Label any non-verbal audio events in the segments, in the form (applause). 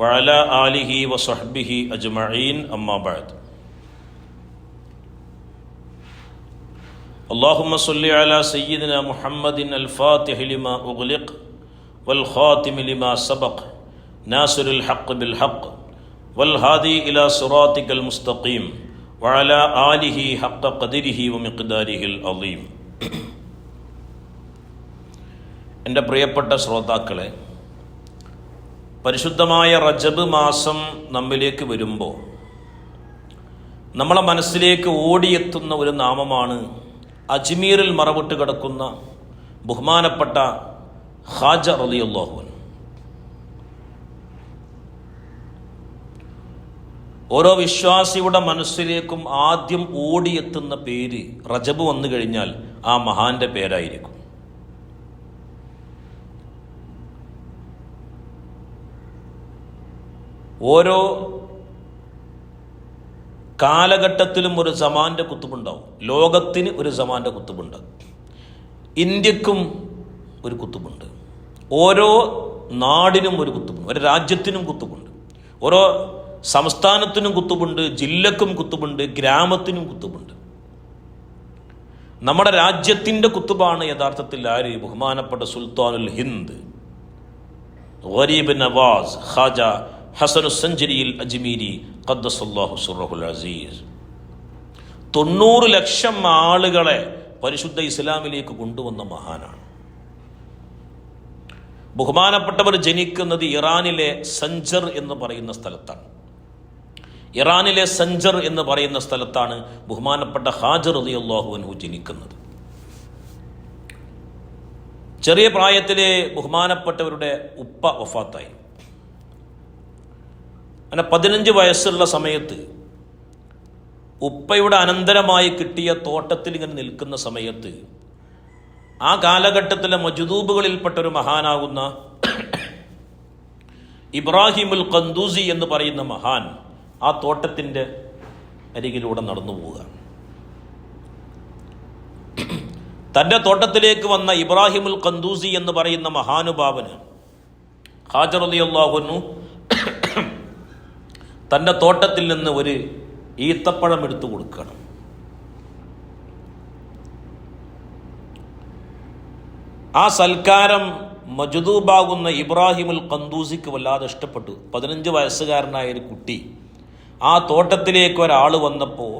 വഅല ആലിഹി വസഹ്ബിഹി അജ്മഈൻ അമ്മാ ബഅദ് اللهم صل على سيدنا محمد الفاتح لما أغلق والخاتم لما سبق ناصر الحق بالحق والهادي إلى صراطك المستقيم وعلى آله حق قدره ومقداره العظيم (clears throat) എൻ്റെ പ്രിയപ്പെട്ട ശ്രോതാക്കളെ പരിശുദ്ധമായ റജബ് മാസം നമ്മിലേക്ക് വരുമ്പോൾ നമ്മളെ മനസ്സിലേക്ക് ഓടിയെത്തുന്ന ഒരു നാമമാണ് അജ്മീറിൽ മറവിട്ട് കിടക്കുന്ന ബഹുമാനപ്പെട്ട ഹാജ റലിയുള്ളാഹുൻ ഓരോ വിശ്വാസിയുടെ മനസ്സിലേക്കും ആദ്യം ഓടിയെത്തുന്ന പേര് റജബ് വന്നു കഴിഞ്ഞാൽ ആ മഹാന്റെ പേരായിരിക്കും. ഓരോ കാലഘട്ടത്തിലും ഒരു സമാന്റെ കുത്തുമുണ്ടാവും ലോകത്തിന് ഒരു സമാന്റെ കുത്തുമുണ്ട് ഇന്ത്യക്കും ഒരു കുത്തുമുണ്ട് ഓരോ നാടിനും ഒരു കുത്തുമുണ്ട് ഒരു രാജ്യത്തിനും കുത്തുമുണ്ട് ഓരോ സംസ്ഥാനത്തിനും കുത്തുമുണ്ട് ജില്ലക്കും കുത്തുമുണ്ട് ഗ്രാമത്തിനും കുത്തുമുണ്ട് നമ്മുടെ രാജ്യത്തിന്റെ കുത്തുബാണ് യഥാർത്ഥത്തിൽ ആര്? ബഹുമാനപ്പെട്ട സുൽത്താനുൽ ഹിന്ദ് ഗരീബ് നവാസ് ഖാജ ഹസനു സഞ്ചരിയിൽ അജ്മീരി ഖദ്ദസല്ലാഹു സുറഹുൽ അസീസ്. തൊണ്ണൂറ് ലക്ഷം ആളുകളെ പരിശുദ്ധ ഇസ്ലാമിലേക്ക് കൊണ്ടുവന്ന മഹാനാണ്. ബഹുമാനപ്പെട്ടവർ ജനിക്കുന്നത് ഇറാനിലെ സഞ്ചർ എന്ന് പറയുന്ന സ്ഥലത്താണ്. ഇറാനിലെ സഞ്ചർ എന്ന് പറയുന്ന സ്ഥലത്താണ് ബഹുമാനപ്പെട്ട ഹാജർ അലി അള്ളാഹുവിനു ജനിക്കുന്നത്. ചെറിയ പ്രായത്തിലെ ബഹുമാനപ്പെട്ടവരുടെ ഉപ്പ വഫാത്തായി. അങ്ങനെ പതിനഞ്ച് വയസ്സുള്ള സമയത്ത് ഉപ്പയുടെ അനന്തരമായി കിട്ടിയ തോട്ടത്തിൽ ഇങ്ങനെ നിൽക്കുന്ന സമയത്ത് ആ കാലഘട്ടത്തിലെ മജുദൂബുകളിൽപ്പെട്ട ഒരു മഹാനാകുന്ന ഇബ്രാഹിമുൽ കന്ദൂസി എന്ന് പറയുന്ന മഹാൻ ആ തോട്ടത്തിന്റെ അരികിലൂടെ നടന്നു പോവുക തന്റെ തോട്ടത്തിലേക്ക് വന്ന ഇബ്രാഹിമുൽ കന്ദൂസി എന്ന് പറയുന്ന മഹാനുഭാവന് അള്ളാഹുനു തന്റെ തോട്ടത്തിൽ നിന്ന് ഒരു ഈത്തപ്പഴം എടുത്തു കൊടുക്കണം. ആ സൽക്കാരം മജുദൂബാകുന്ന ഇബ്രാഹിമുൽ കന്തൂസിക്ക് വല്ലാതെ ഇഷ്ടപ്പെട്ടു. പതിനഞ്ച് വയസ്സുകാരനായ ഒരു കുട്ടി ആ തോട്ടത്തിലേക്ക് ഒരാൾ വന്നപ്പോൾ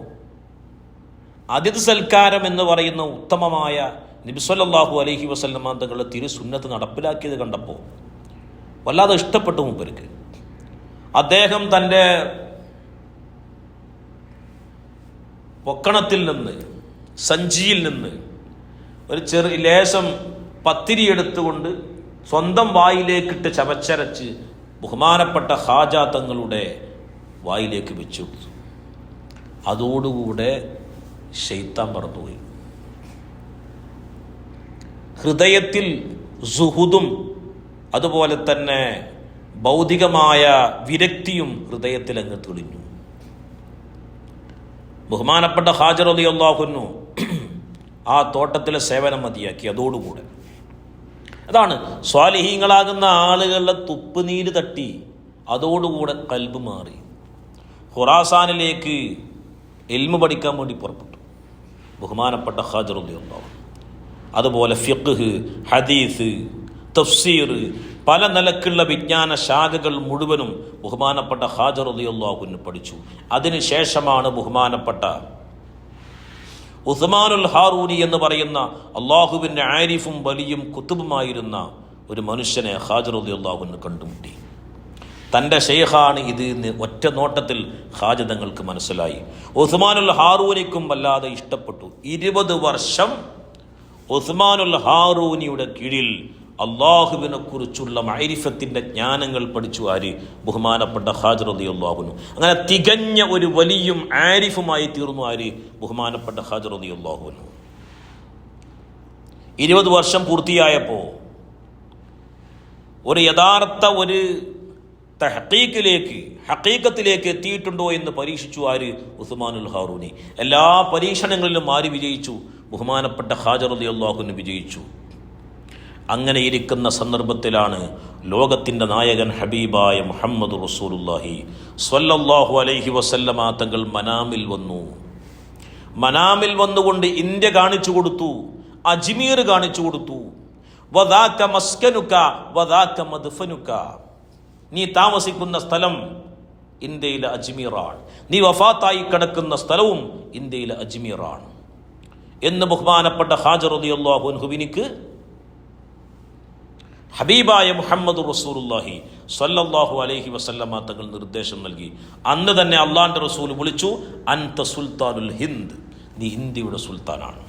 അതിഥി സൽക്കാരം എന്ന് പറയുന്ന ഉത്തമമായ നിബിസ്വല്ലാഹു അലഹി വസല്ലമ തങ്ങളുടെ തിരുസുന്നത്ത് നടപ്പിലാക്കിയത് കണ്ടപ്പോൾ വല്ലാതെ ഇഷ്ടപ്പെട്ടു മൂപ്പർക്ക്. അദ്ദേഹം തന്റെ പൊക്കണത്തിൽ നിന്ന് സഞ്ചിയിൽ നിന്ന് ഒരു ചെറു ലേശം പത്തിരി എടുത്തുകൊണ്ട് സ്വന്തം വായിലേക്കിട്ട് ചവച്ചരച്ച് ബഹുമാനപ്പെട്ട ഹാജ തങ്ങളുടെ വായിലേക്ക് വെച്ചു. അതോടുകൂടെ ശൈത്താൻ പറന്നുപോയി ഹൃദയത്തിൽ സുഹുദും അതുപോലെ തന്നെ ഭൗതികമായ വിരക്തിയും ഹൃദയത്തിൽ അങ്ങ് തെളിഞ്ഞു. ബഹുമാനപ്പെട്ട ഹാജർ അലി അള്ളാഹുന്നു ആ തോട്ടത്തിലെ സേവനം മതിയാക്കി അതോടുകൂടെ. അതാണ് സ്വാലിഹീങ്ങളാകുന്ന ആളുകളുടെ തുപ്പുനീര് തട്ടി അതോടുകൂടെ കൽബ് മാറി. ഖുറാസാനിലേക്ക് എൽമ പഠിക്കാൻ വേണ്ടി പുറപ്പെട്ടു. ബഹുമാനപ്പെട്ട ഹാജർ അലി അള്ളാഹു അതുപോലെ ഫിഖ് ഹദീസ് തഫ്സീർ പല നിലക്കുള്ള വിജ്ഞാന ശാഖകൾ മുഴുവനും ബഹുമാനപ്പെട്ട ഹാജർ അലിയുള്ളാഹുവിന് പഠിച്ചു. അതിനുശേഷമാണ് ബഹുമാനപ്പെട്ട ഉസ്മാനുൽ ഹാറൂനി എന്ന് പറയുന്ന അള്ളാഹുവിന്റെ ആരിഫും വലിയും കുത്തുബുമായിരുന്ന ഒരു മനുഷ്യനെ ഹാജർ അലിയുള്ളാഹുവിന് കണ്ടുമുട്ടി. തന്റെ ഷെയ്ഖാണ് ഇത് എന്ന് ഒറ്റ നോട്ടത്തിൽ ഹാജതങ്ങൾക്ക് മനസ്സിലായി. ഉസ്മാനുൽ ഹാറൂനിക്കും വല്ലാതെ ഇഷ്ടപ്പെട്ടു. ഇരുപത് വർഷം ഉസ്മാനുൽ ഹാറൂനിയുടെ കീഴിൽ അള്ളാഹുവിനെ കുറിച്ചുള്ള മൈരിഫത്തിന്റെ ജ്ഞാനങ്ങൾ പഠിച്ചു ആര്? ബഹുമാനപ്പെട്ട ഹാജർ അലി അങ്ങനെ തികഞ്ഞ ഒരു വലിയും ആരിഫുമായി തീർന്നു ആര്? ബഹുമാനപ്പെട്ട ഹാജർ അലി ഇരുപത് വർഷം പൂർത്തിയായപ്പോൾ ഒരു യഥാർത്ഥ ഒരു തഹക്കീക്കിലേക്ക് ഹക്കീക്കത്തിലേക്ക് എത്തിയിട്ടുണ്ടോ എന്ന് പരീക്ഷിച്ചു ആര്? ഉസ്മാനുൽ ഹാറൂനി. എല്ലാ പരീക്ഷണങ്ങളിലും ആര് വിജയിച്ചു? ബഹുമാനപ്പെട്ട ഹാജർ അലി അള്ളാഹുന് വിജയിച്ചു. അങ്ങനെ ഇരിക്കുന്ന സന്ദർഭത്തിലാണ് ലോകത്തിന്റെ നായകൻ ഹബീബായ മുഹമ്മദ് റസൂലുല്ലാഹി സ്വല്ലല്ലാഹു അലൈഹി വസല്ലമ തങ്ങൾ മനാമിൽ വന്നു. മനാമിൽ വന്നുകൊണ്ട് ഇന്ത്യ കാണിച്ചു കൊടുത്തു. അജ്മീർ കാണിച്ചു കൊടുത്തു. വദാക്ക മസ്കനുക്ക വദാക്ക മദ്ഫനുക്ക. നീ താമസിക്കുന്ന സ്ഥലം ഇന്ത്യയിലെ അജ്മീറാണ്. നീ വഫാത്തായി കിടക്കുന്ന സ്ഥലവും ഇന്ത്യയിലെ അജ്മീറാണ്. എന്ന് ബഹുമാനപ്പെട്ട ഹാജർ അലിയല്ലാഹു അൻഹുവിനിക്ക് ഹബീബായ മുഹമ്മദ് റസൂലുല്ലാഹി സ്വല്ലല്ലാഹു അലൈഹി വസല്ലമ തങ്ങൾ നിർദ്ദേശം നൽകി. അന്ന് തന്നെ അള്ളാന്റെ റസൂൽ വിളിച്ചു അൻത സുൽത്താനുൽ ഹിന്ദ്. നീ ഇന്ത്യയുടെ സുൽത്താനാണ്.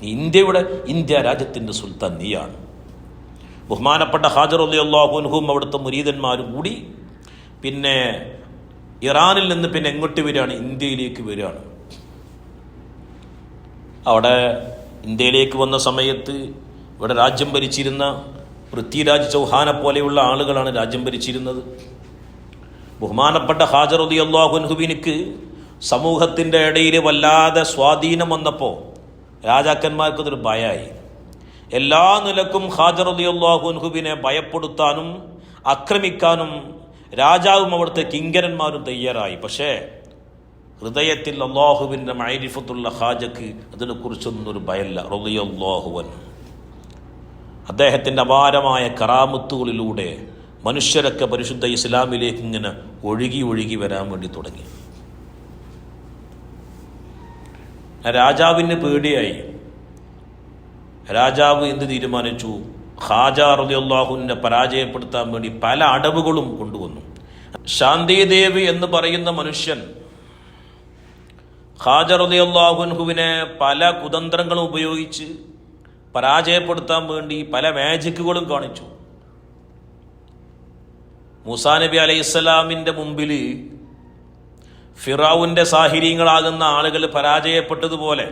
നീ ഇന്ത്യയുടെ ഇന്ത്യ രാജ്യത്തിന്റെ സുൽത്താൻ നീയാണ്. ബഹുമാനപ്പെട്ട ഹാജർ അലി അള്ളാഹുൻഹും അവിടുത്തെ മുരീതന്മാരും കൂടി പിന്നെ ഇറാനിൽ നിന്ന് പിന്നെ എങ്ങോട്ട് വരികയാണ്? ഇന്ത്യയിലേക്ക് വരികയാണ്. അവിടെ ഇന്ത്യയിലേക്ക് വന്ന സമയത്ത് ഇവിടെ രാജ്യം ഭരിച്ചിരുന്ന പൃഥ്വിരാജ് ചൗഹാനെ പോലെയുള്ള ആളുകളാണ് രാജ്യം ഭരിച്ചിരുന്നത്. ബഹുമാനപ്പെട്ട അലി അള്ളാഹുൻഹുബിനിക്ക് സമൂഹത്തിന്റെ ഇടയിൽ വല്ലാതെ സ്വാധീനം വന്നപ്പോൾ രാജാക്കന്മാർക്ക് അതൊരു ഭയമായി എല്ലാ നിലക്കും അലി അള്ളാഹുൻഹുബിനെ ഭയപ്പെടുത്താനും ആക്രമിക്കാനും രാജാവും അവിടുത്തെ കിങ്കരന്മാരും തയ്യാറായി. പക്ഷേ ഹൃദയത്തിൽ അള്ളാഹുവിന്റെ മൈരിഫത്തുള്ള ഹാജക്ക് അതിനെക്കുറിച്ചൊന്നും ഒരു ഭയല്ല. റളിയല്ലാഹുവൻ അദ്ദേഹത്തിന്റെ അപാരമായ കറാമത്തുകളിലൂടെ മനുഷ്യരൊക്കെ പരിശുദ്ധ ഇസ്ലാമിലേക്ക് ഇങ്ങനെ ഒഴുകി ഒഴുകി വരാൻ വേണ്ടി തുടങ്ങി. രാജാവിന് പേടിയായി. രാജാവ് എന്ത് തീരുമാനിച്ചു? ഖാജ റുദിയുള്ളാഹുവിനെ പരാജയപ്പെടുത്താൻ വേണ്ടി പല അടവുകളും കൊണ്ടുവന്നു. ശാന്തിദേവി എന്ന് പറയുന്ന മനുഷ്യൻ ഖാജ റുദിയുള്ളാഹുൻഹുവിനെ പല കുതന്ത്രങ്ങളും ഉപയോഗിച്ച് പരാജയപ്പെടുത്താൻ വേണ്ടി പല മാജിക്കുകളും കാണിച്ചു. മൂസാ നബി അലൈഹി ഇസ്ലാമിന്റെ മുമ്പിൽ ഫിറാവുന്റെ സാഹിര്യങ്ങളാകുന്ന ആളുകൾ പരാജയപ്പെട്ടതുപോലെ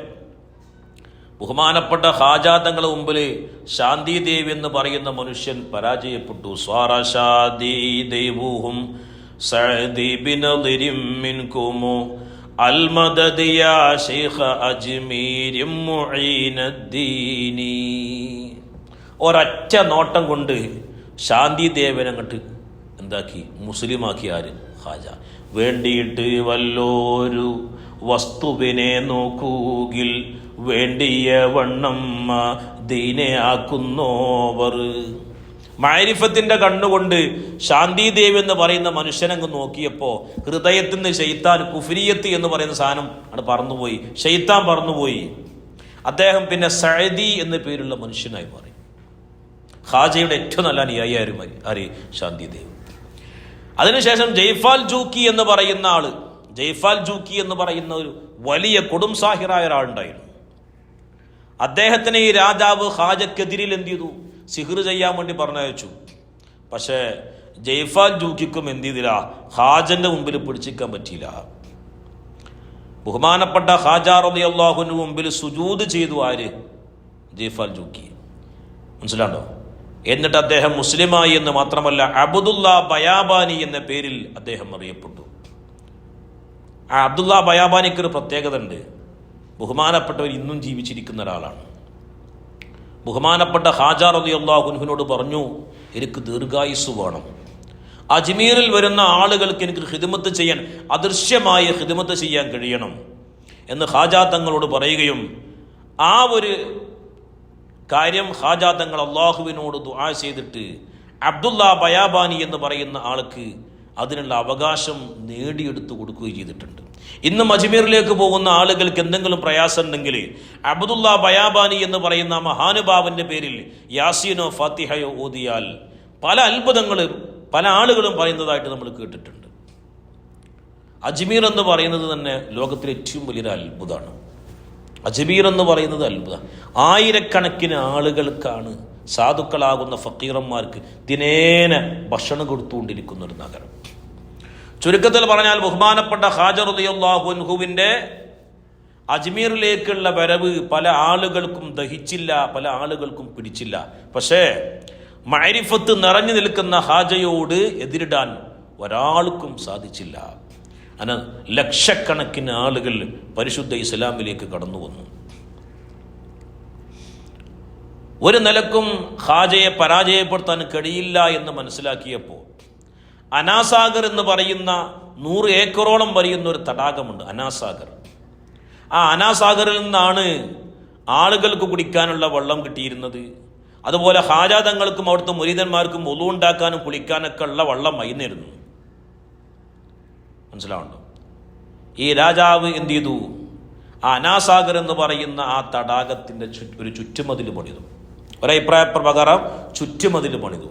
ബഹുമാനപ്പെട്ട ഹാജാതങ്ങളുടെ മുമ്പിൽ ശാന്തി ദേവി എന്ന് പറയുന്ന മനുഷ്യൻ പരാജയപ്പെട്ടു. സ്വാറശാദി ദൈവൂഹും സഅദി മിൻകുമു മുഈനദ്ദീനി. ഒരൊറ്റ നോട്ടം കൊണ്ട് ശാന്തി ദേവൻ അങ്ങോട്ട് എന്താക്കി? മുസ്ലിമാക്കി ആര്? ഹാജ വേണ്ടിയിട്ട് വല്ലോരു വസ്തുവിനെ നോക്കൂകിൽ വേണ്ടിയ വണ്ണം ദീനെ ആക്കുന്നോവർ. മാരിഫത്തിന്റെ കണ്ണുകൊണ്ട് ശാന്തി ദേവി എന്ന് പറയുന്ന മനുഷ്യനങ്ങ് നോക്കിയപ്പോ ഹൃദയത്തിൽ നിന്ന് ഷെയ്ത്താൻ കുഫിരിയത്ത് എന്ന് പറയുന്ന സാധനം ആണ് പറന്നുപോയി. ഷെയ്ത്താൻ പറന്നുപോയി. അദ്ദേഹം പിന്നെ സഴദി എന്ന പേരുള്ള മനുഷ്യനായി മാറി. ഹാജയുടെ ഏറ്റവും നല്ല അനുയായി ശാന്തി ദേവ് അതിനുശേഷം ജയ്ഫാൽ ജൂക്കി എന്ന് പറയുന്ന ആൾ ജയ്ഫാൽ ജൂക്കി എന്ന് പറയുന്ന ഒരു വലിയ കൊടും സാഹിറായ ഒരാളുണ്ടായിരുന്നു. അദ്ദേഹത്തിന് ഈ രാജാവ് ഹാജക്കെതിരിൽ എന്ത് ചെയ്തു? സിഹിർ ചെയ്യാൻ വേണ്ടി പറഞ്ഞയച്ചു. പക്ഷേ ജയ്ഫാൽ ജൂക്കിക്കും എന്ത് ചെയ്തില്ല? ഹാജന്റെ മുമ്പിൽ പിടിച്ചിക്കാൻ പറ്റിയില്ല. ബഹുമാനപ്പെട്ട ഹാജാർ അലി അള്ളാഹുവിന് മുമ്പിൽ സുജൂത് ചെയ്തു ആര്? ജയ്ഫാൽ ജൂക്കി. മനസ്സിലാണ്ടോ എന്നിട്ട് അദ്ദേഹം മുസ്ലിമായി എന്ന് മാത്രമല്ല അബ്ദുല്ല ബയാബാനി എന്ന പേരിൽ അദ്ദേഹം അറിയപ്പെട്ടു. ആ അബ്ദുല്ല ബയാബാനിക്കൊരു പ്രത്യേകത ഉണ്ട് ബഹുമാനപ്പെട്ടവർ ഇന്നും ജീവിച്ചിരിക്കുന്ന ഒരാളാണ്. ബഹുമാനപ്പെട്ട ഹാജാർ അലി അള്ളാഹുൻഹുവിനോട് പറഞ്ഞു എനിക്ക് ദീർഘായുസ് വേണം. അജ്മീറിൽ വരുന്ന ആളുകൾക്ക് എനിക്ക് ഹിദമത്ത് ചെയ്യാൻ അദൃശ്യമായ ഹിദമത്ത് ചെയ്യാൻ കഴിയണം. എന്ന് ഹാജാ തങ്ങളോട് പറയുകയും ആ ഒരു കാര്യം ഹാജാ തങ്ങൾ അള്ളാഹുവിനോട് ദുആ ചെയ്തിട്ട് അബ്ദുല്ല ബയാബാനി എന്ന് പറയുന്ന ആൾക്ക് അതിനുള്ള അവകാശം നേടിയെടുത്തു കൊടുക്കുകയും ചെയ്തിട്ടുണ്ട്. ഇന്ന് അജ്മീറിലേക്ക് പോകുന്ന ആളുകൾക്ക് എന്തെങ്കിലും പ്രയാസം ഉണ്ടെങ്കിൽ അബ്ദുല്ല ബയാബാനി എന്ന് പറയുന്ന മഹാനുഭാവന്റെ പേരിൽ യാസീനോ ഫാത്തിഹയോ ഓതിയാൽ പല അത്ഭുതങ്ങളും പല ആളുകളും പറയുന്നതായിട്ട് നമ്മൾ കേട്ടിട്ടുണ്ട്. അജ്മീർ എന്ന് പറയുന്നത് തന്നെ ലോകത്തിലെ ഏറ്റവും വലിയൊരു അത്ഭുതമാണ്. അജ്മീർ എന്ന് പറയുന്നത് അത്ഭുതം ആയിരക്കണക്കിന് ആളുകൾക്കാണ് സാധുക്കളാകുന്ന ഫക്കീറന്മാർക്ക് ദിനേന ഭക്ഷണം കൊടുത്തുകൊണ്ടിരിക്കുന്ന ഒരു നഗരം. ചുരുക്കത്തിൽ പറഞ്ഞാൽ ബഹുമാനപ്പെട്ട ഹാജർ അൻഹുവിന്റെ അജ്മീറിലേക്കുള്ള വരവ് പല ആളുകൾക്കും ദഹിച്ചില്ല പല ആളുകൾക്കും പിടിച്ചില്ല. പക്ഷേ മൈരിഫത്ത് നിറഞ്ഞു നിൽക്കുന്ന ഹാജയോട് എതിരിടാൻ ഒരാൾക്കും സാധിച്ചില്ല. അന ലക്ഷക്കണക്കിന് ആളുകൾ പരിശുദ്ധ ഇസ്ലാമിലേക്ക് കടന്നു വന്നു. ഒരു നിലക്കും ഹാജയെ പരാജയപ്പെടുത്താൻ കഴിയില്ല എന്ന് മനസ്സിലാക്കിയപ്പോൾ അനാസാഗർ എന്ന് പറയുന്ന നൂറ് ഏക്കറോളം വരിയുന്ന ഒരു തടാകമുണ്ട് അനാസാഗർ. ആ അനാസാഗറിൽ നിന്നാണ് ആളുകൾക്ക് കുടിക്കാനുള്ള വെള്ളം കിട്ടിയിരുന്നത്. അതുപോലെ ഹാജാതങ്ങൾക്കും അവിടുത്തെ മുരീതന്മാർക്കും ഒലുണ്ടാക്കാനും കുളിക്കാനൊക്കെ ഉള്ള വെള്ളം മൈന്നിരുന്നു മനസ്സിലാവുണ്ടോ ഈ രാജാവ് എന്ത് ചെയ്തു? ആ അനാസാഗർ എന്ന് പറയുന്ന ആ തടാകത്തിന്റെ ഒരു ചുറ്റുമതിൽ പണിതു. ഒരഭിപ്രായ പ്രകാരം ചുറ്റുമതിൽ പണിതു.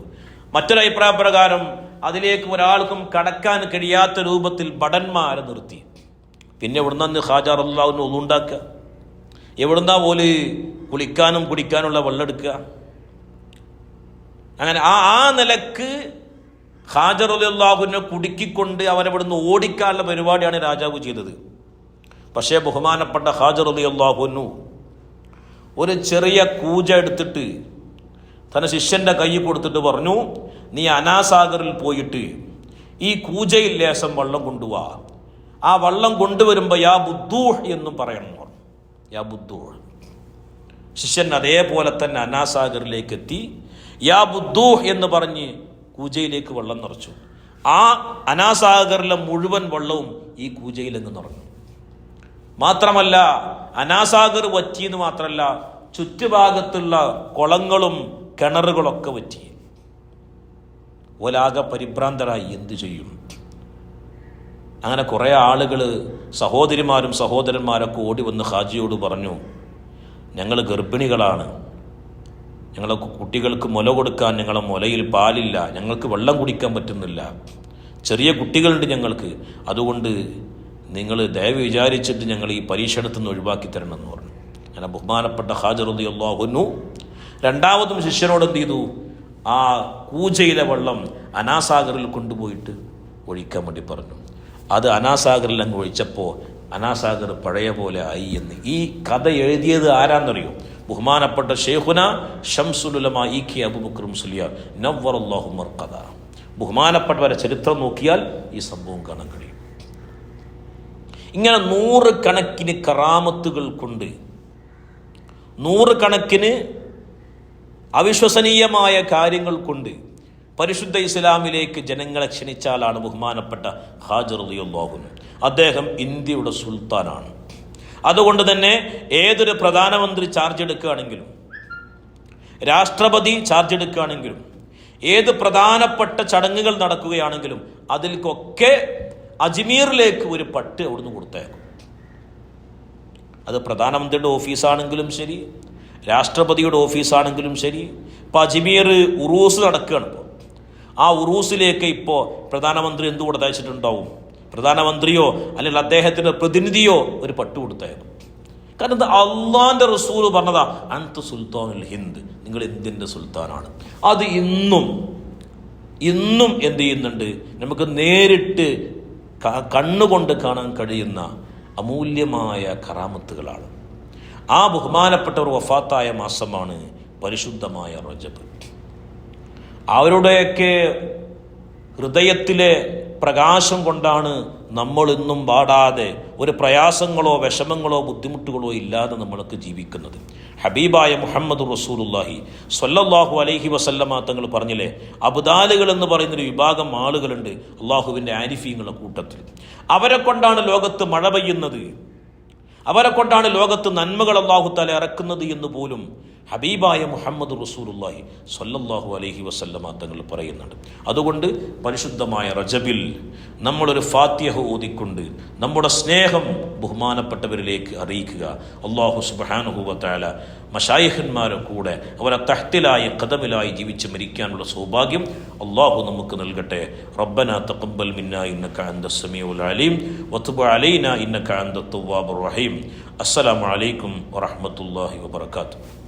മറ്റൊരഭിപ്രായ പ്രകാരം അതിലേക്ക് ഒരാൾക്കും കടക്കാൻ കഴിയാത്ത രൂപത്തിൽ ഭടന്മാരെ നിർത്തി. പിന്നെ എവിടുന്ന് ഹാജാർ അള്ളാഹുവിന് ഒന്നുണ്ടാക്കുക എവിടുന്നാ പോലെ കുളിക്കാനും കുടിക്കാനുള്ള വെള്ളം എടുക്കുക? അങ്ങനെ ആ ആ നിലയ്ക്ക് ഹാജർ അള്ളാഹുവിനെ കുടുക്കിക്കൊണ്ട് അവനവിടുന്ന് ഓടിക്കാനുള്ള പരിപാടിയാണ് രാജാവ് ചെയ്തത്. പക്ഷേ ബഹുമാനപ്പെട്ട ഹാജർ അലി അള്ളാഹുനു ഒരു ചെറിയ കൂജ എടുത്തിട്ട് തന്റെ ശിഷ്യന്റെ കൈ കൊടുത്തിട്ട് പറഞ്ഞു നീ അനാസാഗറിൽ പോയിട്ട് ഈ കൂജയിൽ ലേശം വള്ളം കൊണ്ടുപോവാ ആ വള്ളം കൊണ്ടുവരുമ്പോൾ യാ ബുദ്ധൂഹ് എന്നും പറയണം. യാ ബുദ്ധൂഹ്. ശിഷ്യൻ അതേപോലെ തന്നെ അനാസാഗറിലേക്ക് എത്തി യാ ബുദ്ധൂഹ് എന്ന് പറഞ്ഞ് കൂജയിലേക്ക് വെള്ളം നിറച്ചു. ആ അനാസാഗറിലെ മുഴുവൻ വെള്ളവും ഈ കൂജയിൽ അങ്ങ് നിറഞ്ഞു. മാത്രമല്ല അനാസാഗർ വറ്റിയെന്ന് മാത്രമല്ല ചുറ്റുഭാഗത്തുള്ള കുളങ്ങളും കിണറുകളൊക്കെ വറ്റി ഒലാകെ പരിഭ്രാന്തരായി എന്തു ചെയ്യും? അങ്ങനെ കുറേ ആളുകൾ സഹോദരിമാരും സഹോദരന്മാരൊക്കെ ഓടി വന്ന് ഹാജിയോട് പറഞ്ഞു ഞങ്ങൾ ഗർഭിണികളാണ്. ഞങ്ങളെ കുട്ടികൾക്ക് മുല കൊടുക്കാൻ ഞങ്ങളെ മുലയിൽ പാലില്ല. ഞങ്ങൾക്ക് വെള്ളം കുടിക്കാൻ പറ്റുന്നില്ല. ചെറിയ കുട്ടികളുണ്ട് ഞങ്ങൾക്ക്. അതുകൊണ്ട് നിങ്ങൾ ദയവ് വിചാരിച്ചിട്ട് ഞങ്ങൾ ഈ പരീക്ഷണത്തിൽ നിന്ന് ഒഴിവാക്കി തരണം എന്ന് പറഞ്ഞു. അങ്ങനെ ബഹുമാനപ്പെട്ട ഹാജറുദ്ദി അള്ളാഹുന്നു രണ്ടാമതും ശിഷ്യനോട് എന്ത് ചെയ്തു? ആ കൂജയിലെ വെള്ളം അനാസാഗറിൽ കൊണ്ടുപോയിട്ട് ഒഴിക്കാൻ വേണ്ടി പറഞ്ഞു. അത് അനാസാഗറിൽ അങ്ങ് ഒഴിച്ചപ്പോൾ അനാസാഗർ പഴയ പോലെ ആയി എന്ന്. ഈ കഥ എഴുതിയത് ആരാന്നറിയോ? ബഹുമാനപ്പെട്ട ഷേഖുന ഷംസുലുലമ ഇ കെ അബുബക്കർ മുസ്ലിയ നവറുല്ലാഹുമർ കഥ ബഹുമാനപ്പെട്ടവരെ ചരിത്രം നോക്കിയാൽ ഈ സംഭവം കാണാൻ കഴിയും. ഇങ്ങനെ നൂറ് കണക്കിന് കറാമത്തുകൾ കൊണ്ട് നൂറുകണക്കിന് അവിശ്വസനീയമായ കാര്യങ്ങൾ കൊണ്ട് പരിശുദ്ധ ഇസ്ലാമിലേക്ക് ജനങ്ങളെ ക്ഷണിച്ചാലാണ് ബഹുമാനപ്പെട്ട ഹാജർ അലിയുള്ളാഹുൻ അദ്ദേഹം ഇന്ത്യയുടെ സുൽത്താനാണ്. അതുകൊണ്ട് തന്നെ ഏതൊരു പ്രധാനമന്ത്രി ചാർജ് എടുക്കുകയാണെങ്കിലും രാഷ്ട്രപതി ചാർജ് എടുക്കുകയാണെങ്കിലും ഏത് പ്രധാനപ്പെട്ട ചടങ്ങുകൾ നടക്കുകയാണെങ്കിലും അതിൽക്കൊക്കെ അജ്മീറിലേക്ക് ഒരു പട്ട് അവിടുന്ന് കൊടുത്തേക്കും. അത് പ്രധാനമന്ത്രിയുടെ ഓഫീസാണെങ്കിലും ശരി രാഷ്ട്രപതിയുടെ ഓഫീസാണെങ്കിലും ശരി. ഇപ്പം അജ്മീർ ഉറൂസ് നടക്കുകയാണ് ഇപ്പോൾ ആ ഉറൂസിലേക്ക് ഇപ്പോൾ പ്രധാനമന്ത്രി എന്ത് കൊടുത്തയച്ചിട്ടുണ്ടാവും? പ്രധാനമന്ത്രിയോ അല്ലെങ്കിൽ അദ്ദേഹത്തിന്റെ പ്രതിനിധിയോ ഒരു പട്ട് കൊടുത്തായിരുന്നു. കാരണം ഇത് അള്ളാന്റെ റസൂൽ പറഞ്ഞതാ അന്ത് സുൽത്താനുൽ ഹിന്ദ്. നിങ്ങൾ എന്തിന്റെ സുൽത്താനാണ്? അത് ഇന്നും ഇന്നും എന്ത് ചെയ്യുന്നുണ്ട്? നമുക്ക് നേരിട്ട് കണ്ണുകൊണ്ട് കാണാൻ കഴിയുന്ന അമൂല്യമായ കറാമത്തുകളാണ്. ആ ബഹുമാനപ്പെട്ടവർ വഫാത്തായ മാസമാണ് പരിശുദ്ധമായ റജബ്. അവരുടെയൊക്കെ ഹൃദയത്തിലെ പ്രകാശം കൊണ്ടാണ് നമ്മൾ ഇന്നും പാടാതെ ഒരു പ്രയാസങ്ങളോ വിഷമങ്ങളോ ബുദ്ധിമുട്ടുകളോ ഇല്ലാതെ നമ്മൾക്ക് ജീവിക്കുന്നത്. ഹബീബായ മുഹമ്മദ് റസൂലുല്ലാഹി സ്വല്ലല്ലാഹു അലൈഹി വസല്ലമ തങ്ങൾ പറഞ്ഞില്ലേ അബുദാലുകൾ എന്ന് പറയുന്നൊരു വിഭാഗം ആളുകളുണ്ട് അള്ളാഹുവിന്റെ ആരിഫീങ്ങളുടെ കൂട്ടത്തിൽ. അവരെ കൊണ്ടാണ് ലോകത്ത് മഴ പെയ്യുന്നത്. അവരെ കൊണ്ടാണ് ലോകത്ത് നന്മകൾ അള്ളാഹു താല ഇറക്കുന്നത് എന്ന് പോലും ഹബീബായ മുഹമ്മദ് റസൂലുല്ലാഹി സ്വല്ലല്ലാഹു അലഹി വസല്ലമ തങ്ങൾ പറയുന്നുണ്ട്. അതുകൊണ്ട് പരിശുദ്ധമായ റജബിൽ നമ്മളൊരു ഫാത്യഹ ഓതിക്കൊണ്ട് നമ്മുടെ സ്നേഹം ബഹുമാനപ്പെട്ടവരിലേക്ക് അറിയിക്കുക. അള്ളാഹു സുബാനുഹുവത്തായ മഷായിഹന്മാരെ കൂടെ അവരെ തഹത്തിലായി കഥമിലായി ജീവിച്ച് മരിക്കാനുള്ള സൗഭാഗ്യം അള്ളാഹു നമുക്ക് നൽകട്ടെ. റബ്ബന തഖബ്ബൽ മിന്ന ഇന്നക അന്ത സമീഉൽ അലീം വതുബ് അലൈന ഇന്നക അന്ത തവ്വാബുർ റഹീം. അസ്സലാമു അലൈക്കും വറഹ്മത്തുള്ളാഹി വബറകാതുഹു.